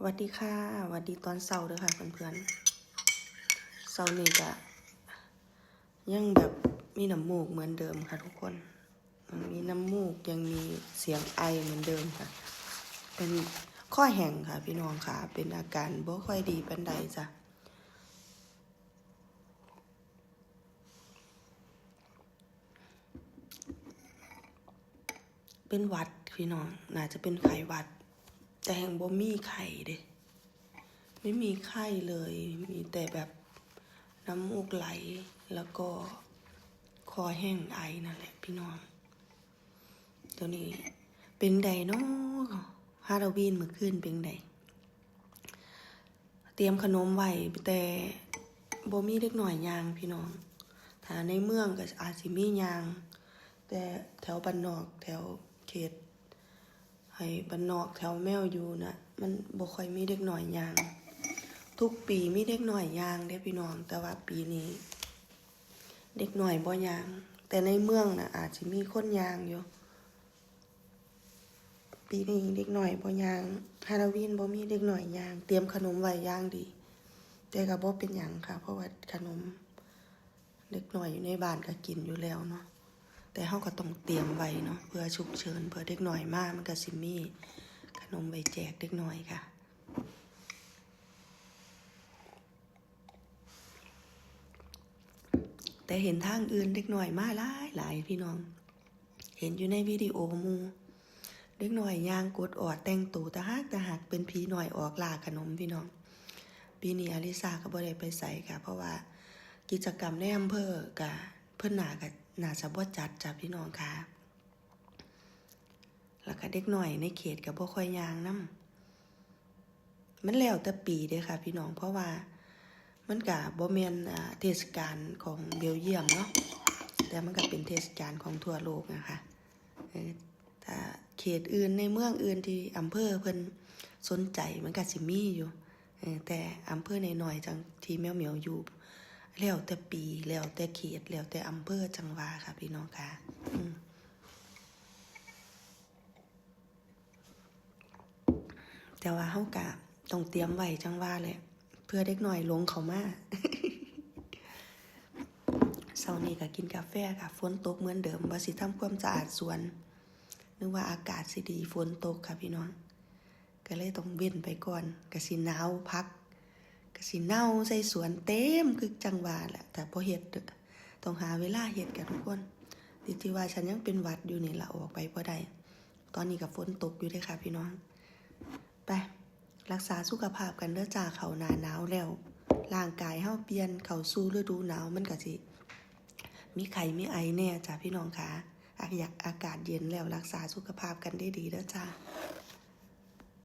สวัสดีค่ะสวัสดีตอนเช้าเด้อค่ะเพื่อนๆเช้านี้ก็ยังแบบมีน้ำมูกเหมือนเดิมค่ะทุกคนยังมีน้ำมูกยังมีเสียงไอเหมือนเดิมค่ะ เป็นข้อแห้งค่ะ พี่น้องค่ะ เป็นอาการบ่ค่อยดีปานใดจ้ะเป็นวัดพี่น้องน่าจะเป็นไข้วัด แต่แห่งบ่มีไข้เด้ไม่มีไข้เลย มีแต่แบบน้ำมูกไหล แล้วก็คอแห้งไอนั่นแหละพี่น้อง ตัวนี้เป็นไดเนาะฮาโลวีนเมื่อคืนเป็นไดเตรียมขนมไว้แต่บ่มีเด็กหน่อยยางพี่น้อง ถ้าในเมืองก็อาจสิมียาง แต่แถวบ้านนอกแถวเขต ให้บ้านนอกแถวแมวอยู่นะมันบ่ค่อยมีเด็กหน่อยยาง ทุกปีมีเด็กหน่อยยางเด้พี่น้อง แต่ว่าปีนี้ เด็กหน่อยบ่ยาง แต่ในเมืองน่ะอาจจะมีคนยางอยู่ ปีนี้เด็กหน่อยบ่ยางฮาโลวีนบ่มีเด็กหน่อยยาง เตรียมขนมไว้ย่างดี แต่ก็บ่เป็นหยังค่ะ เพราะว่าขนม เด็กหน่อยอยู่ในบ้านก็กินอยู่แล้วเนาะ แต่เฮาก็ต้องเตรียมไว้เนาะเพื่อฉุกเฉินเพื่อเด็กหน่อยมากมันก็สิมี่ขนมไว้แจกเด็กหน่อยค่ะแต่เห็นทางอื่นเด็กหน่อยมาหลายหลายพี่น้อง เห็นอยู่ในวิดีโอมูเด็กหน่อยยางกดออดแต่งตัวตะหักตะหักเป็นผีหน่อยออกล่าขนมพี่น้อง ปีนี้อลิซาก็บ่ได้ไปใส่ค่ะ เพราะว่ากิจกรรมในอำเภอกับเพิ่นหนากับ นาจะบ่จัดจ้ะพี่น้องค่ะ แล้วก็เด็กหน่อยในเขตกับบ่ค่อยยางนํมันแล้วแต่ปีเด้ค่ะ พี่น้องเพราะว่ามันก็บ่แม่นเทศกาลของเบลเยียมเนาะแต่มันก็เป็นเทศกาลของทั่วโลกนะคะเออถ้าเขตอื่นในเมืองอื่นที่อำเภอเพิ่นสนใจมันก็สิมีอยู่แต่อำเภอใน้อยจังที่แมวเหมียวอยู่ แล้วแต่ปีแล้วแต่เขตแล้วแต่อำเภอจังหวัดค่ะ พี่น้องค่ะแต่ว่าเฮากะต้องเตรียมไว้จังว่าแหละเพื่อเด็กหน่อยลงเขามาเช้านี้ก็กินกาแฟค่ะฝนตกเหมือนเดิมว่าสิทำความสะอาดสวนนึกว่าอากาศสิดีฝนตกค่ะพี่น้อง ก็เลยต้องเว้นไปก่อนก็สิหนาวพัก ก็สิเน่าใส่สวนเต็มคือจังหวะแหละแต่พอเห็ดต้องหาเวลาเห็ดกันทุกคนดิที่ว่าฉันยังเป็นหวัดอยู่นี่ละออกไปพอได้ตอนนี้กับฝนตกอยู่เลยค่ะพี่น้อง ไป รักษาสุขภาพกันเด้อจ้าเขาหนาหนาวแล้วร่างกายเฮาเปลี่ยนเขาสู่ฤดูหนาวมันก็สิมีไข้มีไอแน่จ้าพี่น้องค่ะอากอยากอากาศเย็นแล้วรักษาสุขภาพกันได้ดีเด้อจ้า